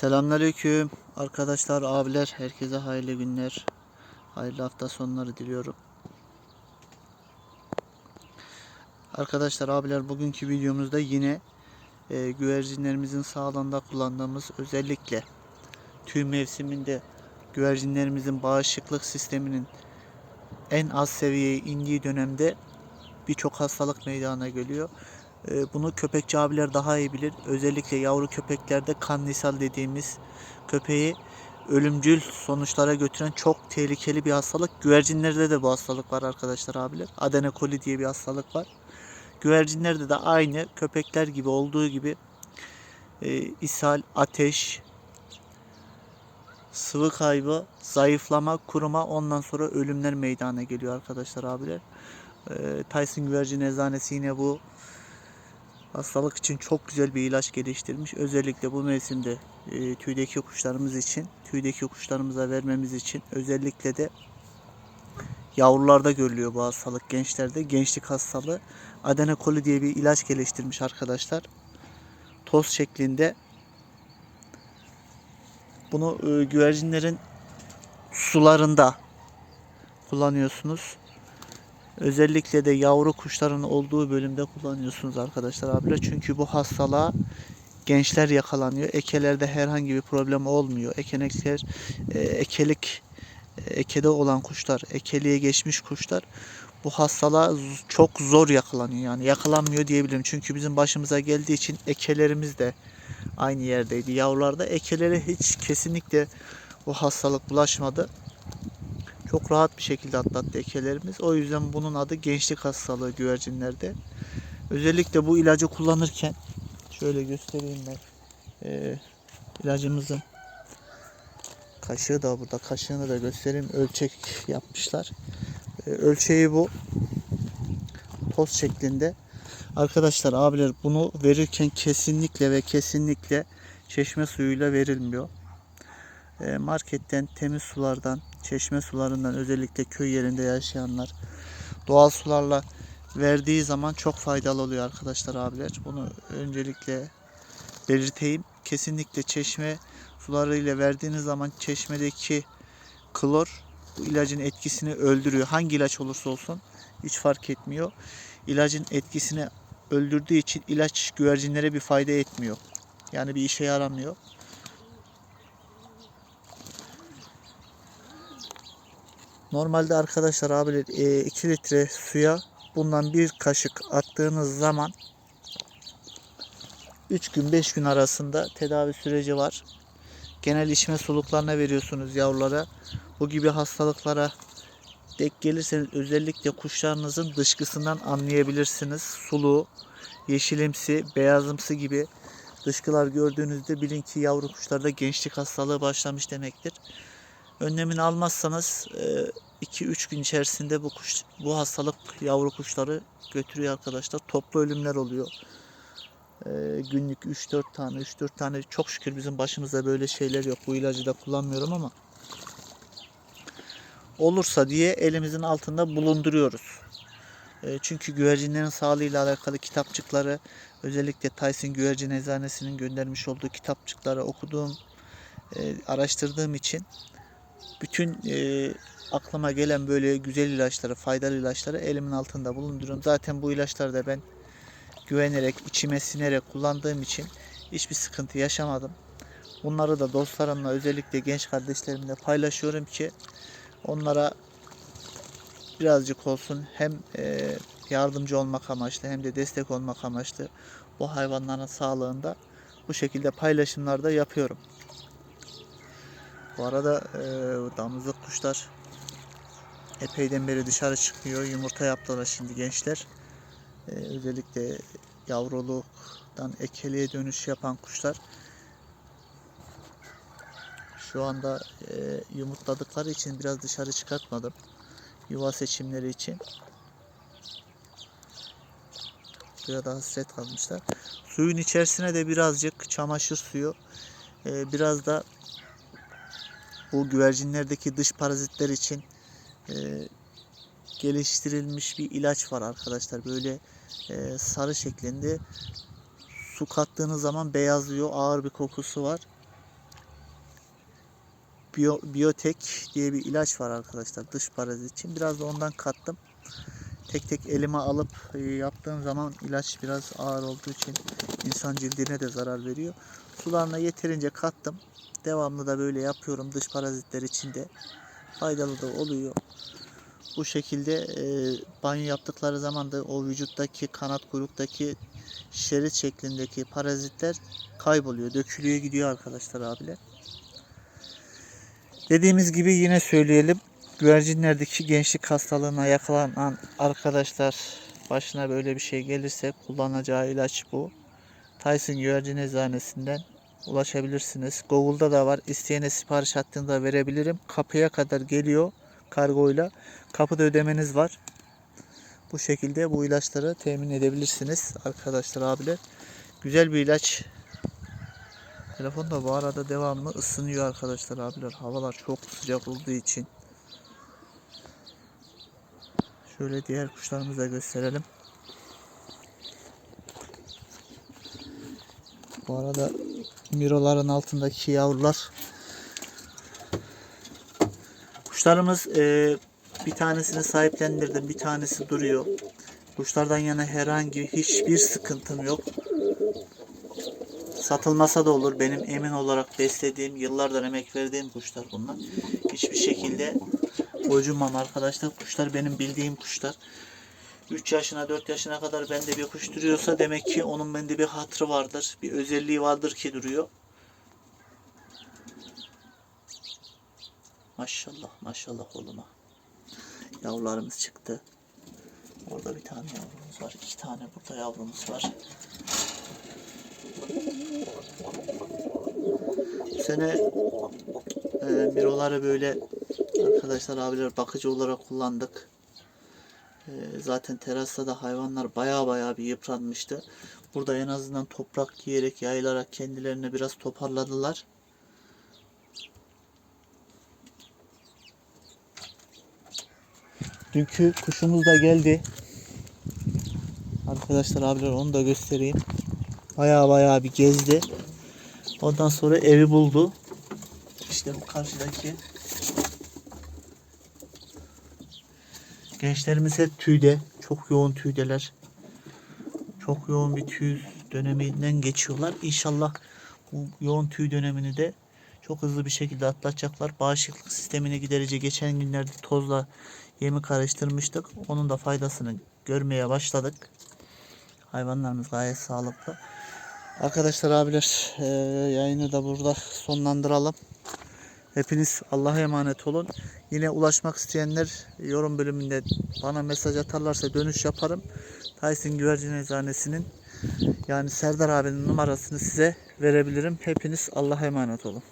Selamünaleyküm arkadaşlar, abiler, herkese hayırlı günler, hayırlı hafta sonları diliyorum. Arkadaşlar, abiler bugünkü videomuzda yine e, güvercinlerimizin sağlığında kullandığımız özellikle tüy mevsiminde güvercinlerimizin bağışıklık sisteminin en az seviyeye indiği dönemde birçok hastalık meydana geliyor. E, Bunu köpekçi abiler daha iyi bilir. Özellikle yavru köpeklerde kan nishal dediğimiz köpeği ölümcül sonuçlara götüren çok tehlikeli bir hastalık. Güvercinlerde de bu hastalık var arkadaşlar abiler. Adenokoli diye bir hastalık var. Güvercinlerde de aynı köpekler gibi olduğu gibi e, ishal, ateş, sıvı kaybı, zayıflama, kuruma ondan sonra ölümler meydana geliyor arkadaşlar abiler. E, Tyson Güvercin Eczanesi yine bu hastalık için çok güzel bir ilaç geliştirmiş. Özellikle bu mevsimde e, tüydeki kuşlarımız için, tüydeki kuşlarımıza vermemiz için özellikle de yavrularda görülüyor bu hastalık gençlerde. Gençlik hastalığı adenokoli diye bir ilaç geliştirmiş arkadaşlar. Toz şeklinde. Bunu e, güvercinlerin sularında kullanıyorsunuz. Özellikle de yavru kuşların olduğu bölümde kullanıyorsunuz arkadaşlar abiler. Çünkü bu hastalığa gençler yakalanıyor. Ekelerde herhangi bir problem olmuyor. Ekenekler, ekelik, e, ekede olan kuşlar, ekeliğe geçmiş kuşlar bu hastalığa çok zor yakalanıyor. Yani yakalanmıyor diyebilirim. Çünkü bizim başımıza geldiği için ekelerimiz de aynı yerdeydi. Yavrularda ekelere hiç kesinlikle bu hastalık bulaşmadı. Çok rahat bir şekilde atlattı ekelerimiz. O yüzden bunun adı gençlik hastalığı güvercinlerde. Özellikle bu ilacı kullanırken şöyle göstereyim ben. Ee, ilacımızın kaşığı da burada. Kaşığını da göstereyim. Ölçek yapmışlar. Ee, ölçeği bu. Toz şeklinde. Arkadaşlar abiler bunu verirken kesinlikle ve kesinlikle çeşme suyuyla verilmiyor. Ee, marketten temiz sulardan, çeşme sularından özellikle köy yerinde yaşayanlar doğal sularla verdiği zaman çok faydalı oluyor arkadaşlar abiler. Bunu öncelikle belirteyim. Kesinlikle çeşme sularıyla verdiğiniz zaman çeşmedeki klor bu ilacın etkisini öldürüyor. Hangi ilaç olursa olsun hiç fark etmiyor. İlacın etkisini öldürdüğü için ilaç güvercinlere bir fayda etmiyor. Yani bir işe yaramıyor. Normalde arkadaşlar abiler 2 litre suya bundan bir kaşık attığınız zaman 3 gün 5 gün arasında tedavi süreci var. Genel içme suluklarına veriyorsunuz yavrulara. Bu gibi hastalıklara denk gelirseniz özellikle kuşlarınızın dışkısından anlayabilirsiniz. Suluğu, yeşilimsi, beyazımsı gibi dışkılar gördüğünüzde bilin ki yavru kuşlarda gençlik hastalığı başlamış demektir. Önlemini almazsanız 2-3 gün içerisinde bu kuş bu hastalık yavru kuşları götürüyor arkadaşlar. Toplu ölümler oluyor. E, günlük 3-4 tane, 3-4 tane çok şükür bizim başımızda böyle şeyler yok. Bu ilacı da kullanmıyorum ama olursa diye elimizin altında bulunduruyoruz. E, çünkü güvercinlerin sağlığıyla alakalı kitapçıkları özellikle Tyson Güvercin Eczanesi'nin göndermiş olduğu kitapçıkları okuduğum, e, araştırdığım için bütün e, aklıma gelen böyle güzel ilaçları, faydalı ilaçları elimin altında bulunduruyorum. Zaten bu ilaçları da ben güvenerek, içime sinerek kullandığım için hiçbir sıkıntı yaşamadım. Bunları da dostlarımla özellikle genç kardeşlerimle paylaşıyorum ki onlara birazcık olsun hem e, yardımcı olmak amaçlı hem de destek olmak amaçlı bu hayvanların sağlığında bu şekilde paylaşımlar da yapıyorum. Bu arada e, damızlık kuşlar epeyden beri dışarı çıkıyor. Yumurta yaptılar şimdi gençler. E, özellikle yavruluktan ekeliğe dönüş yapan kuşlar şu anda e, yumurtladıkları için biraz dışarı çıkartmadım. Yuva seçimleri için. Buraya da hasret kalmışlar. Suyun içerisine de birazcık çamaşır suyu, e, biraz da bu güvercinlerdeki dış parazitler için e, geliştirilmiş bir ilaç var arkadaşlar. Böyle e, sarı şeklinde su kattığınız zaman beyazlıyor. Ağır bir kokusu var. Biyo, Biyotek diye bir ilaç var arkadaşlar dış parazit için. Biraz da ondan kattım. Tek tek elime alıp e, yaptığım zaman ilaç biraz ağır olduğu için insan cildine de zarar veriyor. Sularına yeterince kattım. Devamlı da böyle yapıyorum dış parazitler için de faydalı da oluyor. Bu şekilde e, banyo yaptıkları zaman da o vücuttaki kanat kuyruktaki şerit şeklindeki parazitler kayboluyor, dökülüyor gidiyor arkadaşlar abiler. Dediğimiz gibi yine söyleyelim. Güvercinlerdeki gençlik hastalığına yakalanan arkadaşlar başına böyle bir şey gelirse kullanacağı ilaç bu. Tyson Güvercin Eczanesi'nden ulaşabilirsiniz. Google'da da var. İsteyene sipariş hattında verebilirim. Kapıya kadar geliyor kargoyla. Kapıda ödemeniz var. Bu şekilde bu ilaçları temin edebilirsiniz arkadaşlar abiler. Güzel bir ilaç. Telefon da bu arada devamlı ısınıyor arkadaşlar abiler. Havalar çok sıcak olduğu için. Şöyle diğer kuşlarımızı da gösterelim. Bu arada miroların altındaki yavrular. Kuşlarımız e, bir tanesini sahiplendirdim, bir tanesi duruyor. Kuşlardan yana herhangi hiçbir sıkıntım yok. Satılmasa da olur. Benim emin olarak beslediğim, yıllardır emek verdiğim kuşlar bunlar. Hiçbir şekilde gocunmam arkadaşlar. Kuşlar benim bildiğim kuşlar. 3 yaşına 4 yaşına kadar bende bir kuş duruyorsa demek ki onun bende bir hatırı vardır. Bir özelliği vardır ki duruyor. Maşallah maşallah oğluma. Yavrularımız çıktı. Orada bir tane yavrumuz var. iki tane burada yavrumuz var. Bu sene e, miroları böyle arkadaşlar abiler bakıcı olarak kullandık. E, zaten terasta da hayvanlar baya baya bir yıpranmıştı. Burada en azından toprak yiyerek yayılarak kendilerini biraz toparladılar. Dünkü kuşumuz da geldi. Arkadaşlar abiler onu da göstereyim. Baya baya bir gezdi. Ondan sonra evi buldu. İşte bu karşıdaki. Gençlerimiz tüyde. Çok yoğun tüydeler. Çok yoğun bir tüy döneminden geçiyorlar. İnşallah bu yoğun tüy dönemini de çok hızlı bir şekilde atlatacaklar. Bağışıklık sistemini giderici geçen günlerde tozla yemi karıştırmıştık. Onun da faydasını görmeye başladık. Hayvanlarımız gayet sağlıklı. Arkadaşlar abiler eee, yayını da burada sonlandıralım. Hepiniz Allah'a emanet olun. Yine ulaşmak isteyenler yorum bölümünde bana mesaj atarlarsa dönüş yaparım. Tyson Güvercin Eczanesi'nin yani Serdar abinin numarasını size verebilirim. Hepiniz Allah'a emanet olun.